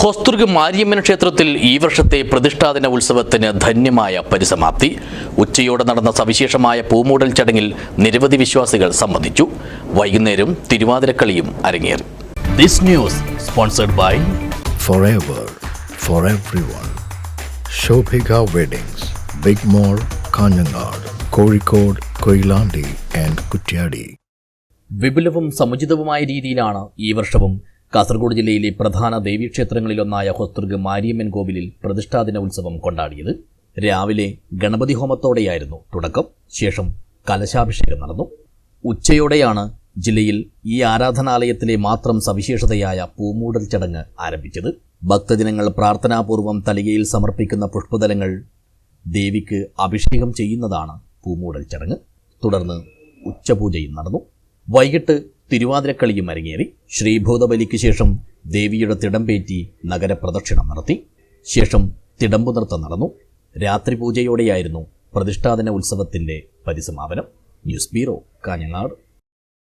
ഹൊസ്തുർഗ് മാരിയമ്മൻ ക്ഷേത്രത്തിൽ ഈ വർഷത്തെ പ്രതിഷ്ഠാദിന ഉത്സവത്തിന് ധന്യമായ പരിസമാപ്തി. ഉച്ചയോടെ നടന്ന സവിശേഷമായ പൂമൂടൽ ചടങ്ങിൽ നിരവധി വിശ്വാസികൾ സംബന്ധിച്ചു. വൈകുന്നേരം തിരുവാതിരക്കളിയും അരങ്ങേറി. This news sponsored by forever for everyone. Shobhika Weddings, big mall Kanhangad Kozhikode Koilandi and Kuttiady വിപുലവും സമുചിതവുമായ രീതിയിലാണ് ഈ വർഷവും കാസർഗോഡ് ജില്ലയിലെ പ്രധാന ദേവീക്ഷേത്രങ്ങളിലൊന്നായ ഹൊസ്തൃക് മാരിയമ്മൻ കോവിലിൽ പ്രതിഷ്ഠാദിന ഉത്സവം കൊണ്ടാടിയത്. രാവിലെ ഗണപതി ഹോമത്തോടെയായിരുന്നു തുടക്കം. ശേഷം കലശാഭിഷേകം നടന്നു. ഉച്ചയോടെയാണ് ജില്ലയിൽ ഈ ആരാധനാലയത്തിലെ മാത്രം സവിശേഷതയായ പൂമൂടൽ ചടങ്ങ് ആരംഭിച്ചത്. ഭക്തജനങ്ങൾ പ്രാർത്ഥനാപൂർവം തലികയിൽ സമർപ്പിക്കുന്ന പുഷ്പതലങ്ങൾ ദേവിക്ക് അഭിഷേകം ചെയ്യുന്നതാണ് പൂമൂടൽ ചടങ്ങ്. തുടർന്ന് ഉച്ചപൂജയും നടന്നു. വൈകിട്ട് തിരുവാതിരക്കളിയും അരങ്ങേറി ശ്രീഭൂതബലിക്ക് ശേഷം ദേവിയുടെ തിടമ്പേറ്റി നഗരപ്രദക്ഷിണം നടത്തി. ശേഷം തിടമ്പു നൃത്തം നടന്നു. രാത്രി പൂജയോടെയായിരുന്നു പ്രതിഷ്ഠാദിന ഉത്സവത്തിന്റെ പരിസമാപനം. News bureau Kanhangad.